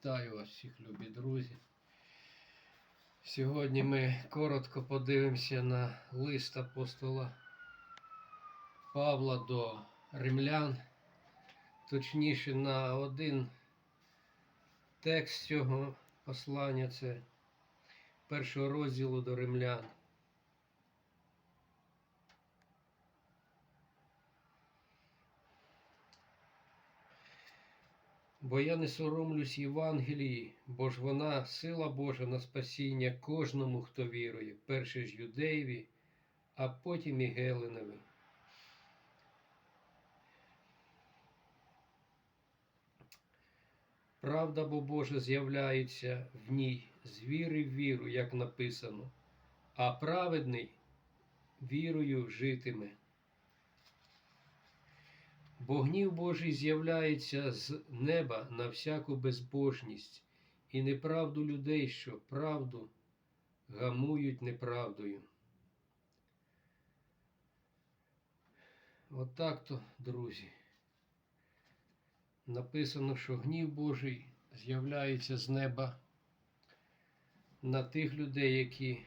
Вітаю вас всіх, любі друзі. Сьогодні ми коротко подивимося на лист апостола Павла до римлян, точніше на один текст цього послання це першого розділу до римлян. Бо я не соромлюсь Євангелії, бо ж вона сила Божа на спасіння кожному, хто вірує, перше ж юдеєві, а потім і Геленові. Правда бо Божа з'являється в ній з віри в віру, як написано, а праведний вірою житиме. Бо гнів Божий з'являється з неба на всяку безбожність і неправду людей, що правду гамують неправдою. Отак то, друзі. Написано, що гнів Божий з'являється з неба на тих людей, які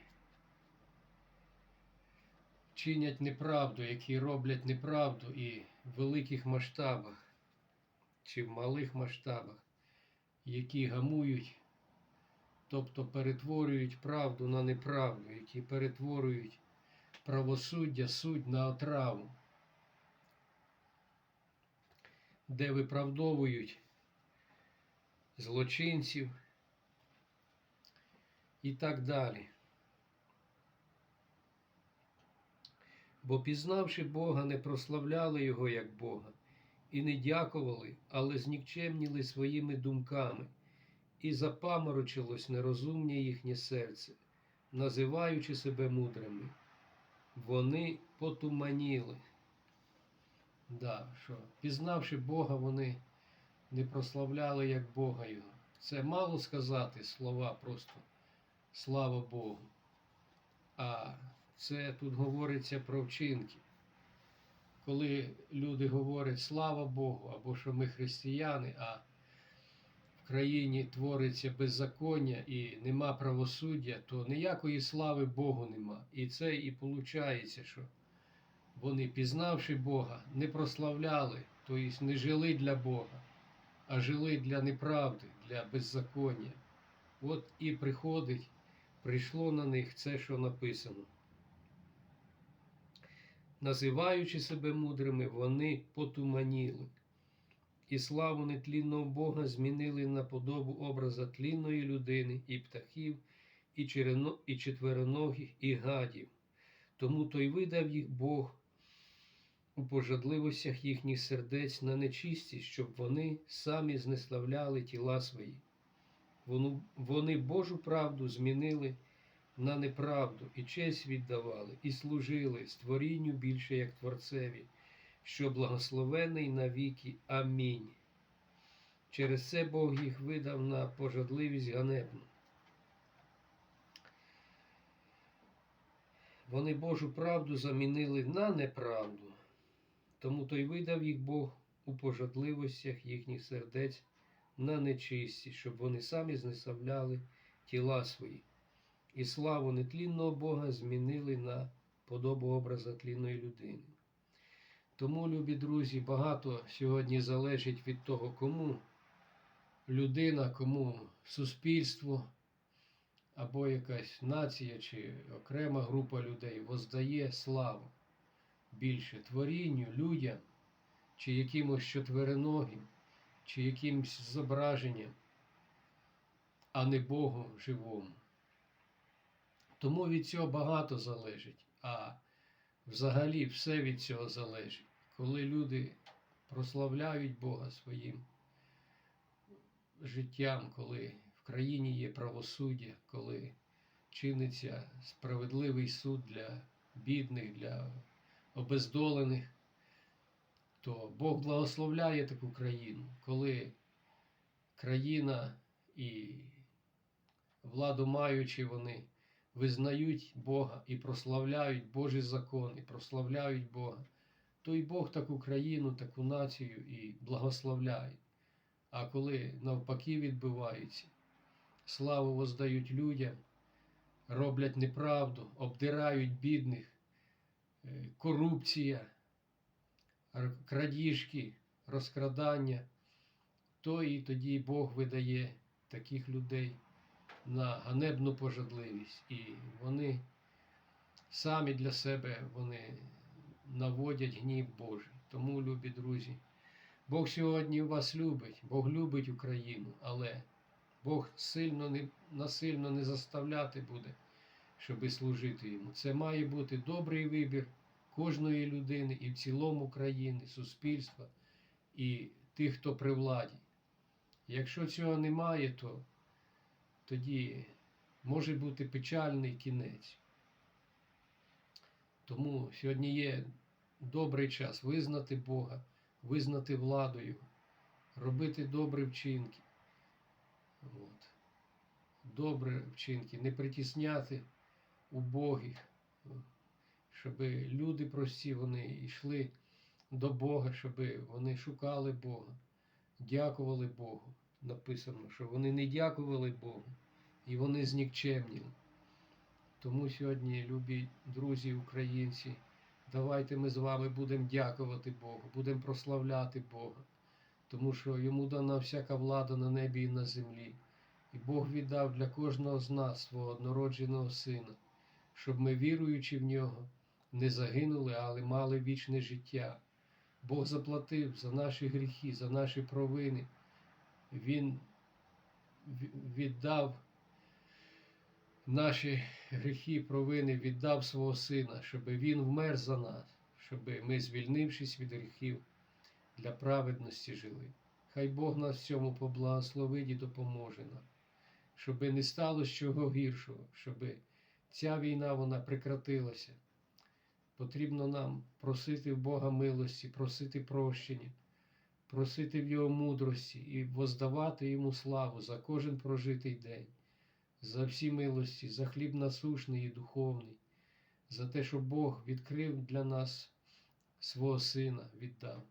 чинять неправду, які роблять неправду і великих масштабах чи в малих масштабах, які гамують, тобто перетворюють правду на неправду, які перетворюють правосуддя суть на отраву, де виправдовують злочинців і так далі. Бо пізнавши Бога, не прославляли Його як Бога, і не дякували, але знікчемніли своїми думками, і запаморочилось нерозумнє їхнє серце, називаючи себе мудрими. Вони потуманіли. Да, що, пізнавши Бога, вони не прославляли як Бога Його. Це мало сказати слова просто слава Богу. А це тут говориться про вчинки. Коли люди говорять слава Богу, або що ми християни, а в країні твориться беззаконня і нема правосуддя, то ніякої слави Богу нема. І це і виходить, що вони, пізнавши Бога, не прославляли, тобто не жили для Бога, а жили для неправди, для беззаконня. От і приходить, прийшло на них це, що написано. Називаючи себе мудрими, вони потуманіли, і славу нетлінного Бога змінили на подобу образа тлінної людини, і птахів, і, черено, і четвероногих, і гадів. Тому той видав їх Бог у пожадливостях їхніх сердець на нечистість, щоб вони самі знеславляли тіла свої. Вони, Божу правду змінили на неправду і честь віддавали, і служили створінню більше як Творцеві, що благословений навіки. Амінь. Через це Бог їх видав на пожадливість ганебну. Вони Божу правду замінили на неправду, тому той видав їх Бог у пожадливостях їхніх сердець на нечисті, щоб вони самі знеславляли тіла свої і славу нетлінного Бога змінили на подобу образа тлінної людини. Тому, любі друзі, багато сьогодні залежить від того, кому людина, кому суспільство або якась нація чи окрема група людей воздає славу більше творінню, людям, чи якимось четвероногим, чи якимось зображенням, а не Богу живому. Тому від цього багато залежить, а взагалі все від цього залежить. Коли люди прославляють Бога своїм життям, коли в країні є правосуддя, коли чиниться справедливий суд для бідних, для обездолених, то Бог благословляє таку країну, коли країна і владу маючи вони визнають Бога і прославляють Божий закон, і прославляють Бога, то і Бог таку країну, таку націю і благословляє. А коли навпаки відбиваються, славу воздають людям, роблять неправду, обдирають бідних, е, корупція, крадіжки, розкрадання, то і тоді Бог видає таких людей на ганебну пожадливість. І вони самі для себе вони наводять гнів Божий. Тому, любі друзі, Бог сьогодні вас любить, Бог любить Україну, але Бог сильно не, насильно не заставляти буде, щоби служити йому. Це має бути добрий вибір кожної людини і в цілому країни, суспільства і тих, хто при владі. Якщо цього немає, то тоді може бути печальний кінець. Тому сьогодні є добрий час визнати Бога, визнати владу Його, робити добрі вчинки. От. Добрі вчинки, не притісняти убогих, щоб люди прості вони йшли до Бога, щоб вони шукали Бога, дякували Богу. Написано, що вони не дякували Богу і вони знікчемніли. Тому сьогодні, любі друзі українці, давайте ми з вами будемо дякувати Богу, будемо прославляти Бога, тому що йому дана всяка влада на небі і на землі. І Бог віддав для кожного з нас свого однородженого сина, щоб ми, віруючи в нього, не загинули, але мали вічне життя. Бог заплатив за наші гріхи, за наші провини. Він віддав наші гріхи, провини, віддав свого сина, щоб він вмер за нас, щоб ми, звільнившись від гріхів, для праведності жили. Хай Бог нас в цьому поблагословить і допоможе нам, щоб не сталося чого гіршого, щоб ця війна вона прекратилася. Потрібно нам просити в Бога милості, просити прощення, просити в Його мудрості і воздавати Йому славу за кожен прожитий день, за всі милості, за хліб насушний і духовний, за те, що Бог відкрив для нас свого Сина, віддав.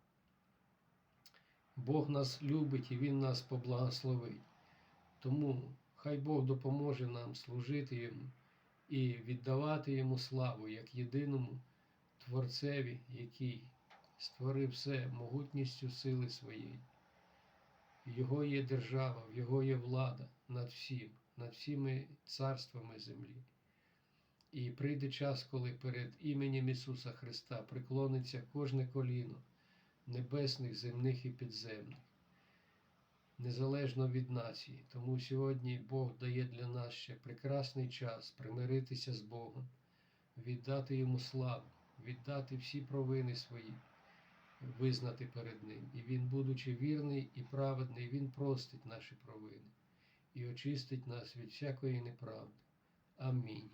Бог нас любить і Він нас поблагословить. Тому хай Бог допоможе нам служити Йому і віддавати Йому славу як єдиному Творцеві, який створив все могутністю сили своєї. Його є держава, в Його є влада над всім, над всіми царствами землі. І прийде час, коли перед іменем Ісуса Христа преклониться кожне коліно небесних, земних і підземних, незалежно від нації. Тому сьогодні Бог дає для нас ще прекрасний час примиритися з Богом, віддати Йому славу, віддати всі провини свої, визнати перед Ним. І Він, будучи вірний і праведний, Він простить наші провини і очистить нас від всякої неправди. Амінь.